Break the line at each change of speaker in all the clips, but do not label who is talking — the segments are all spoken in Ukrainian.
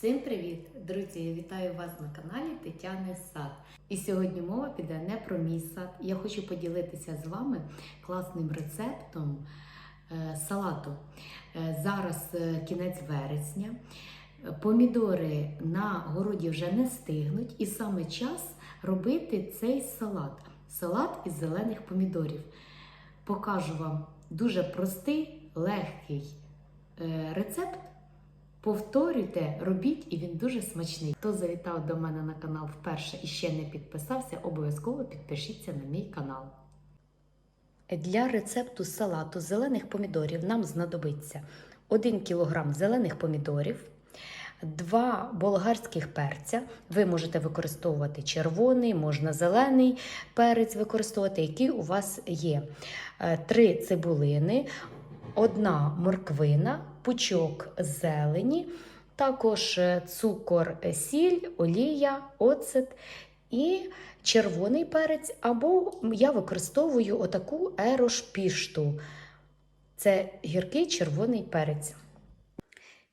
Всім привіт! Друзі! Я вітаю вас на каналі Тетяни Сад. І сьогодні мова піде не про мій сад. Я хочу поділитися з вами класним рецептом е, салату. Е, Зараз е, кінець вересня. Помідори на городі вже не стигнуть, і саме час робити цей салат. Салат із зелених помідорів. Покажу вам дуже простий, легкий рецепт. Повторюйте, робіть, і він дуже смачний. Хто завітав до мене на канал вперше і ще не підписався, обов'язково підпишіться на мій канал. Для рецепту салату зелених помідорів нам знадобиться 1 кг зелених помідорів, 2 болгарських перця. Ви можете використовувати червоний, можна зелений перець використовувати, який у вас є. 3 цибулини, одна морквина, пучок зелені, також е, цукор, е, сіль, олія, оцет і червоний перець, або я використовую отаку ерошпішту. Це гіркий червоний перець.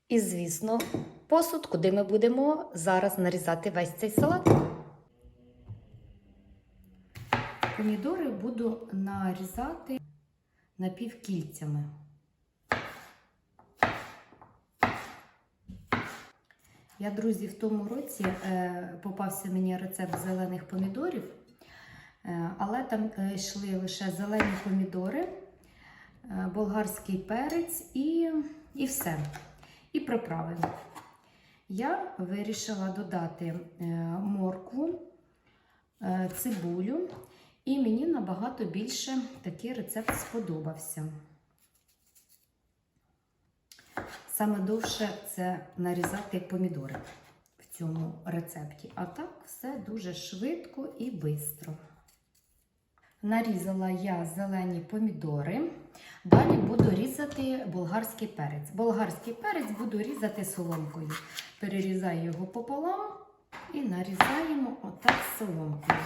І, звісно, посуд, куди ми будемо зараз нарізати весь цей салат. Помідори буду нарізати напівкільцями. Я, друзі, в тому році е, попався мені рецепт зелених помідорів, е, але там е, йшли лише зелені помідори, болгарський перець і, і все. І приправи. Я вирішила додати моркву, цибулю, і мені набагато більше такий рецепт сподобався. Саме довше це нарізати помідори в цьому рецепті. А так все дуже швидко і швидко. Нарізала я зелені помідори. Далі буду різати болгарський перець. Болгарський перець буду різати соломкою. Перерізаю його пополам і нарізаємо отак соломкою.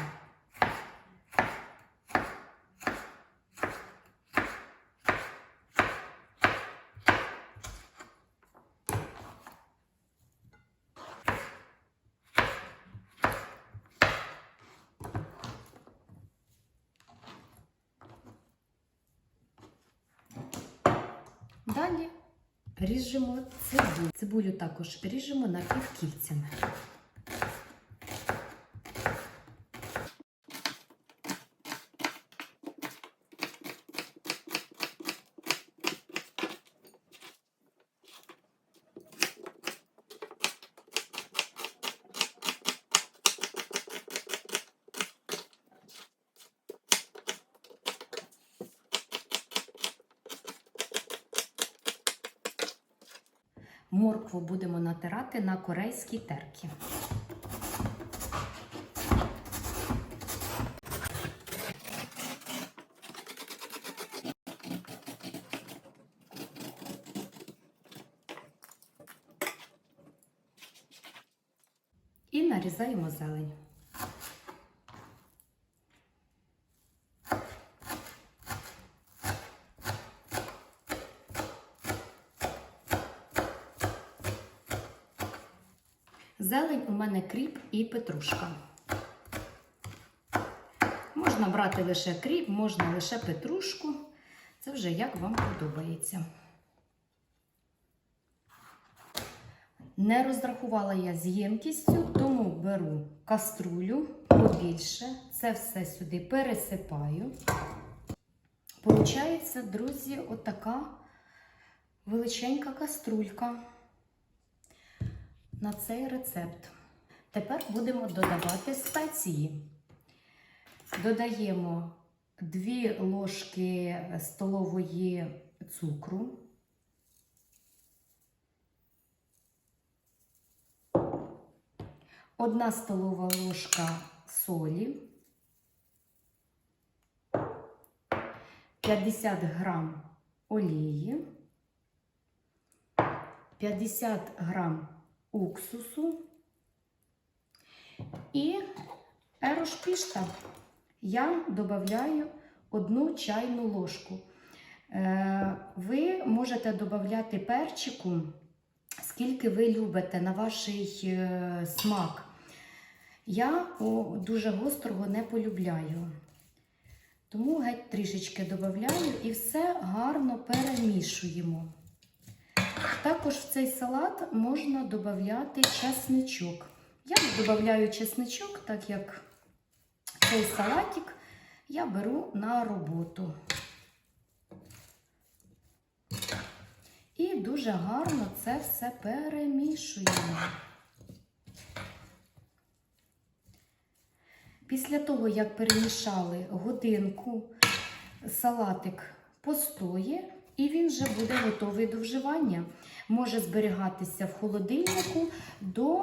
Далі ріжемо цибулю. Цибулю також ріжемо на Моркву будемо натирати на корейській терці. І нарізаємо зелень. Зелень у мене кріп і петрушка. Можна брати лише кріп, можна лише петрушку. Це вже як вам подобається. Не розрахувала я з ємкістю, тому беру каструлю побільше. Це все сюди пересипаю. Получається, друзі, отака величенька каструлька на цей рецепт. Тепер будемо додавати спеції. Додаємо 2 ложки столової цукру. Одна столова ложка солі, 50 грам олії, 50 грам уксусу і ерошпішта. Я додаю одну чайну ложку. Е, Ви можете додати перчику скільки ви любите на ваш е, смак. Я дуже гострого не полюбляю. Тому геть трішечки додаю і все гарно перемішуємо. Також в цей салат можна додати чесничок. Я додаю чесничок, так як цей салатик я беру на роботу. І дуже гарно це все перемішуємо. Після того, як перемішали годинку, салатик постоє, і він вже буде готовий до вживання. Може зберігатися в холодильнику до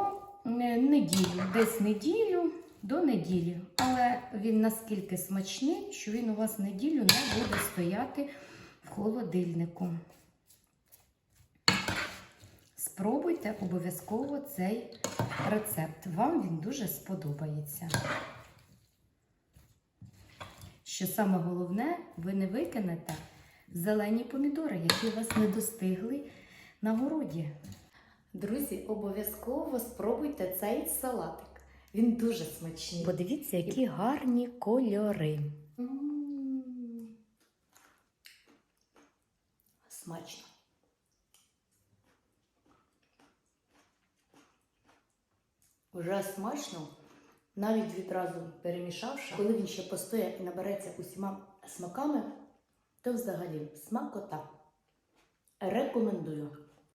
е, неділі, десь неділю до неділі. Але він наскільки смачний, що він у вас неділю не буде стояти в холодильнику. Спробуйте обов'язково цей рецепт. Вам він дуже сподобається. Що саме головне, ви не викинете зелені помідори, які у вас не достигли на городі. Друзі, обов'язково спробуйте цей салатик. Він дуже смачний. Подивіться, які гарні кольори. М. Смачно. Вже смачно, навіть відразу перемішавши, коли він ще постоє і набереться усіма смаками, то взагалі смакота. Рекомендую.